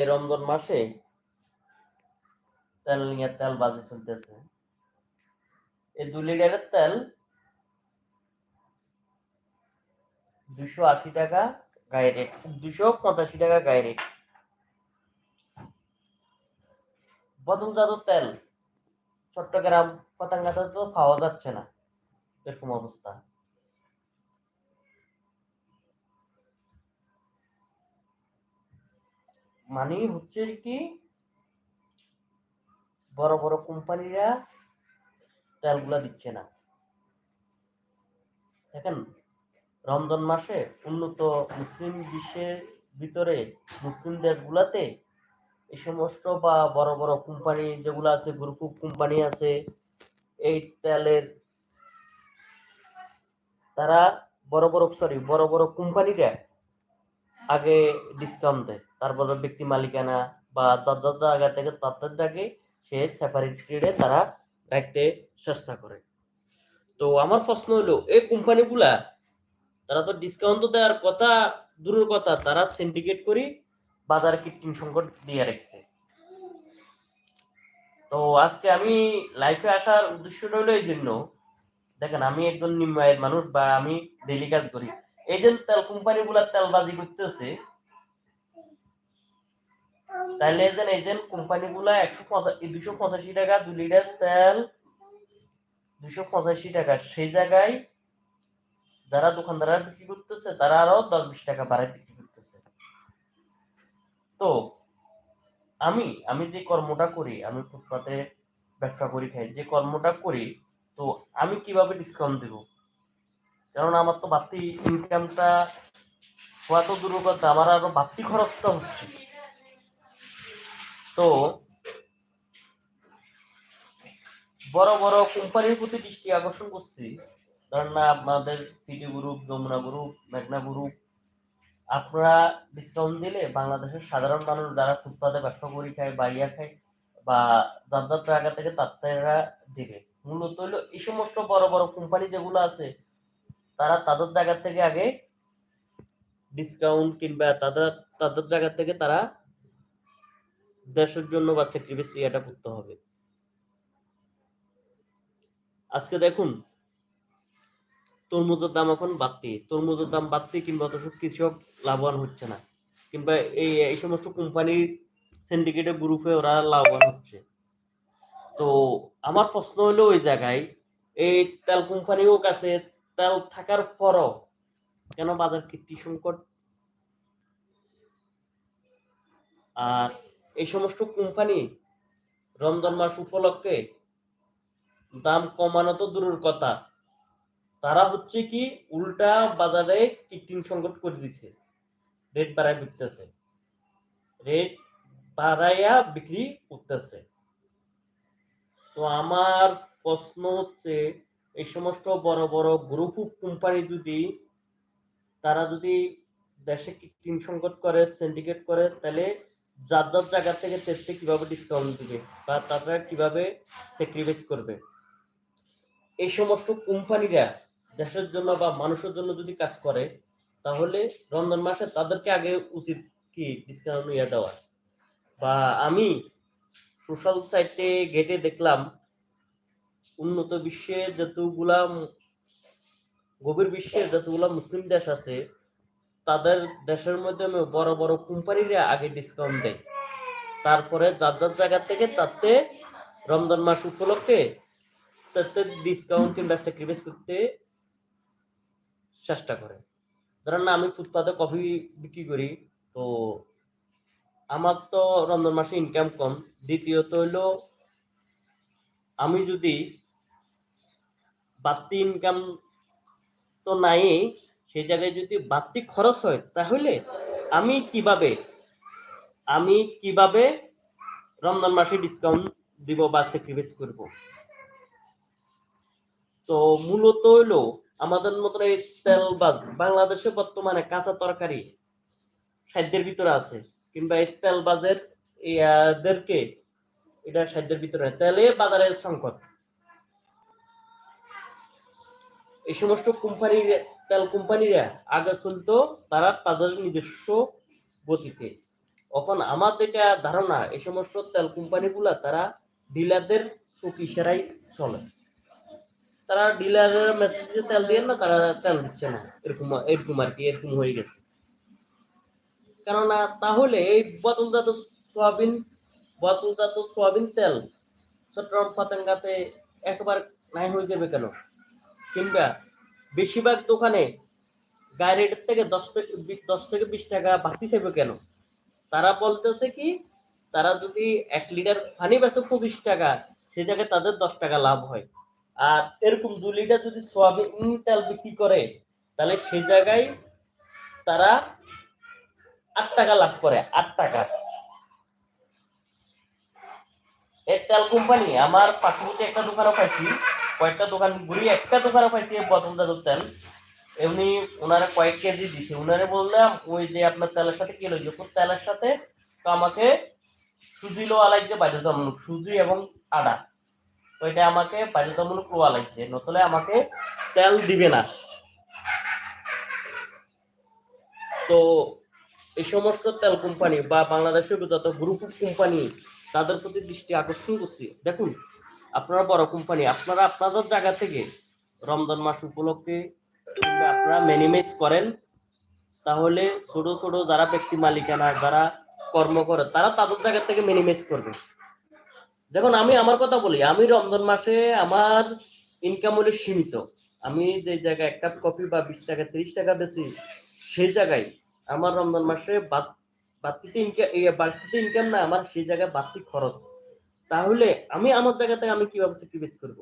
এই রমজান মাসে তেল নিয়ে তেল বাজি চলতেছে। এই দু লিটারের তেল দুশো আশি টাকা গায়ে রেট দুশো পঁচাশি টাকা গায়ে রেট বদলজাত তেল চট্টগ্রাম, পতাঙ্গাতে তো পাওয়া যাচ্ছে না, এরকম অবস্থা। মানে হচ্ছে কি, বড় বড় কোম্পানিরা তেলগুলা দিচ্ছে না। দেখেন, রমজান মাসে উন্নত মুসলিম বিশ্বের ভিতরে মুসলিম দেশগুলাতে এই সমস্ত বা বড় বড় কোম্পানি যেগুলো আছে, গ্রুপ কোম্পানি আছে, এই তেলের তারা বড় বড় সরি বড় বড় কোম্পানিরা আগে ডিসকাউন্ট দেয়। তারপরে ব্যক্তি মালিকানা বা যার যার জায়গা থেকে তাদের জায়গায় সে সেপারেট ট্রেডে তারা রাখতে চেষ্টা করে। তো আমার প্রশ্ন হলো, এই কোম্পানিগুলা তারা তো ডিসকাউন্ট তো দেওয়ার কথা, দূরের কথা, তারা সিন্ডিকেট করি বাজার কৃত্রিম সংকট দিয়ে রেখেছে। তো আজকে আমি লাইফে আসার উদ্দেশ্যটা হলো এই জন্য। দেখেন, আমি একজন নিম্ন আয়ের মানুষ বা আমি ডেলি কাজ করি। এই তেল কোম্পানি গুলা তেলবাজি করতেছে। তাহলে এই যে এজেন্ট কোম্পানি গুলা একশো দুশো পঁচাশি টাকা দু লিটার তেল, দুশো পঁচাশি টাকা। সেই জায়গায় যারা দোকানদাররা বিক্রি করতেছে, তারা আরও দশ বিশ টাকা বাড়ায় বিক্রি করতেছে। তো আমি আমি যে কর্মটা করি, আমি ফুটপাতে ব্যবসা করি খাই যে কর্মটা করি, তো আমি কীভাবে ডিসকাউন্ট দেব? কারণ আমার তো বাড়তি ইনকামটা হওয়া তো দূর আমার আরও বাড়তি খরচটা হচ্ছে। তো বড় বড় কোম্পানির প্রতি দৃষ্টি আকর্ষণ করছি। ধরেন না, আপনাদের সিটি গ্রুপ যমুনা গ্রুপ মেঘনা গ্রুপ আপনারা ডিসকাউন্ট দিলে বাংলাদেশের সাধারণ মানুষ যারা ফুটপাতে ব্যবসা করি খায়, বাইয়া খায়, বা যার যার জায়গা থেকে তারা দেবে। মূলত হলো এই সমস্ত বড় বড় কোম্পানি যেগুলো আছে তারা তাদের জায়গা থেকে আগে ডিসকাউন্ট কিংবা তাদের তাদের জায়গা থেকে তারা দেশের জন্য বা স্যাক্রিফাইস এটা করতে হবে। আজকে দেখুন, তরমুজের দাম এখন বাড়তি। তরমুজের দাম বাড়তি কিংবা অথচ কৃষক লাভবান হচ্ছে না। কিংবা এই এই সমস্ত কোম্পানির সিন্ডিকেটের গ্রুপে ওরা লাভবান হচ্ছে। তো আমার প্রশ্ন হলো ওই জায়গায়, এই তেল কোম্পানিও কাছে তেল থাকার পরও কেন বাজার কীর্তি সংকট? আর এই সমস্ত কোম্পানি রমজান মাস উপলক্ষে দাম কমানো তো দূরের কথা। তারা হচ্ছে কি উল্টা বাজারে কৃত্রিম সংকট করে দিছে। রেট বাড়ায় বিকতেছে। রেট বাড়াইয়া বিক্রি করতেছে। তো আমার প্রশ্ন হচ্ছে এই সমস্ত বড় বড় গ্রুপ কোম্পানি যদি তারা যদি দেশে কৃত্রিম সংকট করে সিন্ডিকেট করে, তাহলে যার যার জায়গা থেকে তেতে কীভাবে ডিসকাউন্ট দিবে বা তারা কীভাবে স্যাক্রিফাইস করবে? এই সমস্ত কোম্পানিরা দেশের জন্য বা মানুষের জন্য যদি কাজ করে, তাহলে রমজান মাসে তাদেরকে আগে উচিত কি ডিসকাউন্ট ইয়ে দেওয়া? বা আমি সোশ্যাল সাইটে গেটে দেখলাম উন্নত বিশ্বে যতগুলা গভীর বিশ্বের যতগুলা মুসলিম দেশ আছে, তাদের দেশের মধ্যে বড় বড় কোম্পানিরা আগে ডিসকাউন্ট দেয়। তারপরে যার যার জায়গা থেকে তাতে রমজান মাস উপলক্ষে তাতে ডিসকাউন্ট কিংবা স্যাক্রিফাইস করতে চেষ্টা করে। ধরেন না, আমি ফুটপাতে কফি বিক্রি করি, তো আমার তো রমজান মাসে ইনকাম কম। দ্বিতীয়ত হইল, আমি যদি বাড়তি ইনকাম তো নাই সেই জায়গায় যদি বাড়তি খরচ হয়, তাহলে আমি কীভাবে আমি কীভাবে রমজান মাসে ডিসকাউন্ট দিব বা স্যাক্রিফাইস করব? তো মূলত হইল, আমাদের মতন এই তেল তেলবাজ বাংলাদেশে বর্তমানে কাঁচা তরকারি খাদ্যের ভিতরে আছে, কিংবা এই তেলবাজের এদেরকে, এটা খাদ্যের ভিতরে, তেলে বাজারের সংকট। এই সমস্ত কোম্পানির তেল কোম্পানিরা আগে চলতো তারা তাদের নিজস্ব গতিতে। এখন আমার যেটা ধারণা, এই সমস্ত তেল কোম্পানিগুলা তারা ডিলারদের চুক্তি সেরাই চলে। তারা ডিলারের মেসেজে তেল দিয়ে না, তারা তেল দিচ্ছে না। এরকম এরকম আর কি, এরকম হয়ে গেছে। কেননা তাহলে এই বোতলজাত সোয়াবিন বোতলজাত সোয়াবিন তেল চট্টগ্রাম পাতাঙ্গাতে একবার নাই হয়ে যাবে কেন? কিংবা বেশিরভাগ দোকানে গায়ে রেটের থেকে দশ থেকে দশ থেকে বিশ টাকা বাড়তি চাইবে কেন? তারা বলতেছে কি, তারা যদি এক লিটার পানি বেচে পঁচিশ টাকা সে জায়গায় তাদের দশ টাকা লাভ হয়। আর এরকম দু লিটার যদি সোয়াবিন তেল বিক্রি করে, তাহলে সে জায়গায় তারা আট টাকা লাভ করে, আট টাকা। এর তেল কোম্পানি আমার পাশাপাশি একটা দোকানও পাইছি। কয়েকটা দোকান ঘুরি, একটা দোকানও পাইছি বোতল জাতের তেল এমনি ওনারা কয়েক কেজি দিছে। ওনারে বললাম, ওই যে আপনার তেলের সাথে কি তো তেলের সাথে তো আমাকে সুজি লোয়া লাগছে, বাধ্যতামূলক সুজি এবং আদা। ওইটা আমাকে বাধ্যতামূলক লোয়া লাগছে নতলে আমাকে তেল দিবে না। তো এই সমস্ত তেল কোম্পানি বা বাংলাদেশের যত গ্রুপ কোম্পানি তাদের প্রতি দৃষ্টি আকর্ষণ করছি। দেখুন আপনারা বড় কোম্পানি আপনারা আপনাদের জায়গা থেকে রমজান মাস উপলক্ষে আপনারা ম্যানিমেজ করেন, তাহলে ছোট ছোট যারা ব্যক্তি মালিকানা, যারা কর্ম করে, তারা তাদের জায়গা থেকে মিনিমাইজ করবে। দেখুন, আমি আমার কথা বলি, আমি রমজান মাসে আমার ইনকাম হলে সীমিত। আমি যে জায়গায় এক কাপ কফি বা বিশ টাকা, তিরিশ টাকা বেশি, সেই জায়গায় আমার রমজান মাসে বাড়তিতে ইনকাম বাড়তিতে ইনকাম না, আমার সেই জায়গায় বাড়তি খরচ। তাহলে আমি আমার জায়গা থেকে আমি কীভাবে স্যাক্রিফাইস করব?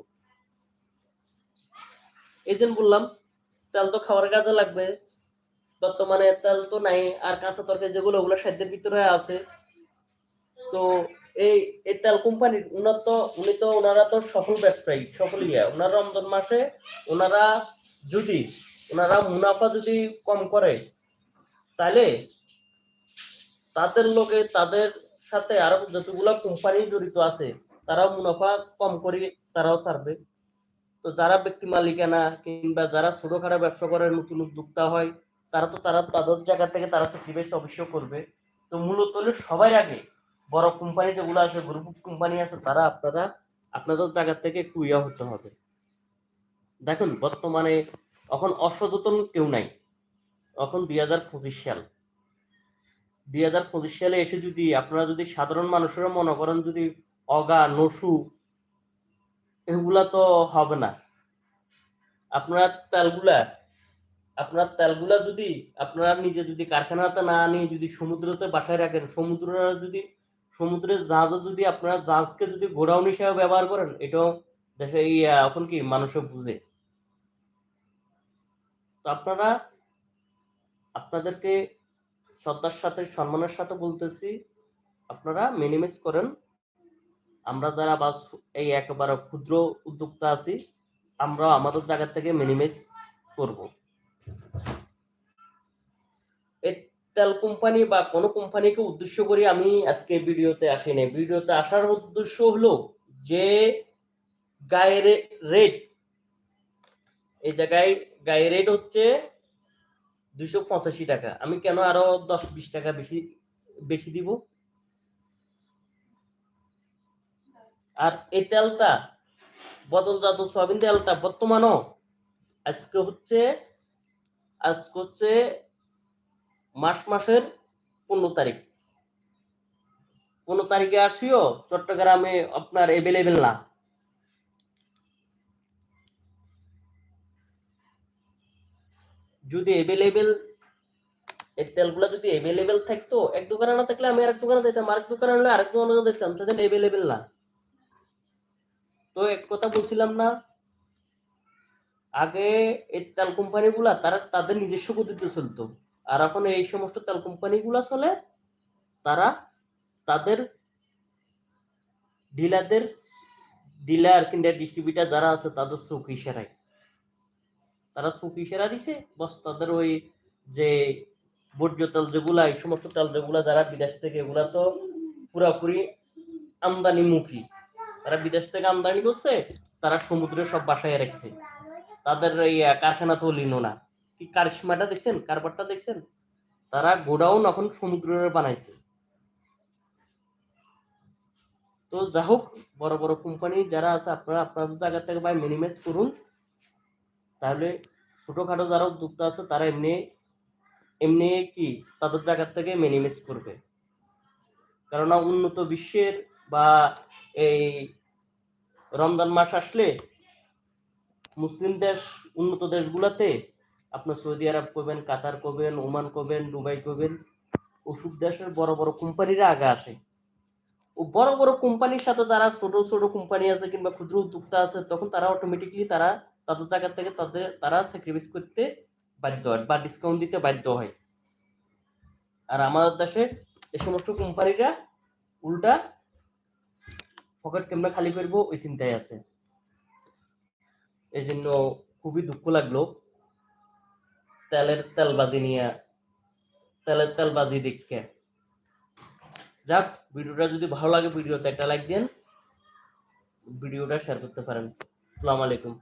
এই জন্য বললাম, তেল তো খাওয়ার কাজে লাগবে। বর্তমানে তেল তো নাই, আর কাঁচা তরকারি যেগুলো, ওগুলো সাধ্যের ভিতরে আছে। তো এই এই তেল কোম্পানির উনার তো, উনি তো ওনারা তো সফল ব্যবসায়ী, সফল ইয়া। ওনারা রমজান মাসে ওনারা যদি ওনারা মুনাফা যদি কম করে তাহলে তাদের লোকে, তাদের সাথে আরও যতগুলো কোম্পানি জড়িত আছে, তারাও মুনাফা কম করে তারাও ছাড়বে। তো যারা ব্যক্তি মালিকানা কিংবা যারা ছোটখাটো ব্যবসা করে, নতুন উদ্যোক্তা হয়, তারা তো তারা তাদের জায়গা থেকে তারা স্যাক্রিফাইস অবশ্যই করবে। তো মূলত হলে সবার আগে বড় কোম্পানি যেগুলো আছে গ্রুপ কোম্পানি আছে, তারা আপনারা আপনাদের জায়গা থেকে একটু ইয়া হতে হবে। দেখুন, বর্তমানে এখন অসচেতন কেউ নাই। এখন দুই হাজার পঁচিশ সাল। দুই হাজার পঁচিশ সালে এসে যদি আপনারা যদি সাধারণ মানুষেরা মনে করেন যদি অগা, নসু, এগুলা তো হবে না। আপনার তেলগুলা আপনার তেলগুলা যদি, আপনারা নিজে যদি কারখানাতে না নিয়ে যদি সমুদ্রতে বাসায় রাখেন সমুদ্র যদি, সমুদ্রের জাহাজও যদি আপনারা জাহাজকে যদি গোডাউন হিসেবে ব্যবহার করেন, এটাও দেশে এখন কি মানুষও বুঝে। তো আপনারা, আপনাদেরকে শ্রদ্ধার সাথে সম্মানের সাথে বলতেছি, আপনারা মিনিমাইজ করেন। আমরা যারা বা এই একেবারে ক্ষুদ্র উদ্যোক্তা আছি, আমরা আমাদের জায়গা থেকে মিনিমাইজ করব। এই তেল কোম্পানি বা কোনো কোম্পানিকে উদ্দেশ্য করে আমি আজকে ভিডিওতে আসি নাই। ভিডিওতে আসার উদ্দেশ্য হলো যে গায়ের রেট এই জায়গায় গায়ের রেট হচ্ছে দুশো পঁচাশি টাকা। আমি কেন আরও দশ বিশ টাকা বেশি বেশি দিব? আর এই তেলটা, বদলজাত সয়াবিন তেলটা বর্তমানও আজকে হচ্ছে আজকে হচ্ছে মাস মাসের পনেরো তারিখ। পনেরো তারিখে আসিও, চট্টগ্রামে আপনার এভেলেবেল না। যদি এভেলেবেল এই তেলগুলো যদি এভেলেবেল থাকতো, এক দোকানে না থাকলে আমি আরেক দোকানে দিতাম আরেক দোকানে হলে আরেক দোকানে দিতাম তাদের এভেলেবেল না। তো এক কথা বলছিলাম না, আগে এই তেল কোম্পানিগুলা, তারা তাদের নিজস্ব গতিতে চলতো। আর এখন এই সমস্ত তেল কোম্পানিগুলা চলে, তারা তাদের ডিলারদের ডিলার কিংবা ডিস্ট্রিবিউটার যারা আছে, তাদের চোখ ইশারায়। তারা ইশারা দিছে। বস, তাদের ওই যে বর্জ্য তেল যেগুলা, এই সমস্ত তেল যেগুলা যারা বিদেশ থেকে, এগুলা তো পুরাপুরি আমদানি মুখী। তারা বিদেশ থেকে আমদানি করছে, তারা সমুদ্রে সব বাসায় রাখছে। তাদের এই কারখানা তো লিনো না কি কারিশমাটা দেখছেন? কারবারটা দেখছেন? তারা গোডাউন এখন সমুদ্রে বানাইছে। তো যা হোক, বড় বড় কোম্পানি যারা আছে, আপনারা আপনাদের জায়গা থেকে ভাই মিনিমাইজ করুন। তাহলে ছোটোখাটো যারা উদ্যোক্তা আছে, তারা এমনি এমনি কি তাদের জায়গার থেকে মিনিমাইজ করবে। কেননা উন্নত বিশ্বের বা এই রমজান মাস আসলে মুসলিম দেশ, উন্নত দেশগুলোতে আপনার সৌদি আরব করবেন, কাতার করবেন, ওমান করবেন, দুবাই করবেন ওষুধ দেশের বড় বড় কোম্পানিরা আগে আসে। ও বড় বড় কোম্পানির সাথে যারা ছোট ছোট কোম্পানি আছে কিংবা ক্ষুদ্র উদ্যোক্তা আছে, তখন তারা অটোমেটিকলি তারা তাদের জায়গা থেকে তাদের, তারা স্যাক্রিফাইস করতে বাধ্য হয় বা ডিসকাউন্ট দিতে বাধ্য হয়। আর আমাদের দেশে এ সমস্ত কোম্পানিরা উল্টা পকেট কেমনে খালি করব, ওই চিন্তায় আছে। এই জন্য খুবই দুঃখ লাগল। তেলের তেল তেলবাজি নিয়ে, তেলের তেল তেলবাজি দেখে। যাক, ভিডিওটা যদি ভালো লাগে, ভিডিওতে একটা লাইক দেন ভিডিওটা শেয়ার করতে পারেন। আসসালামু আলাইকুম।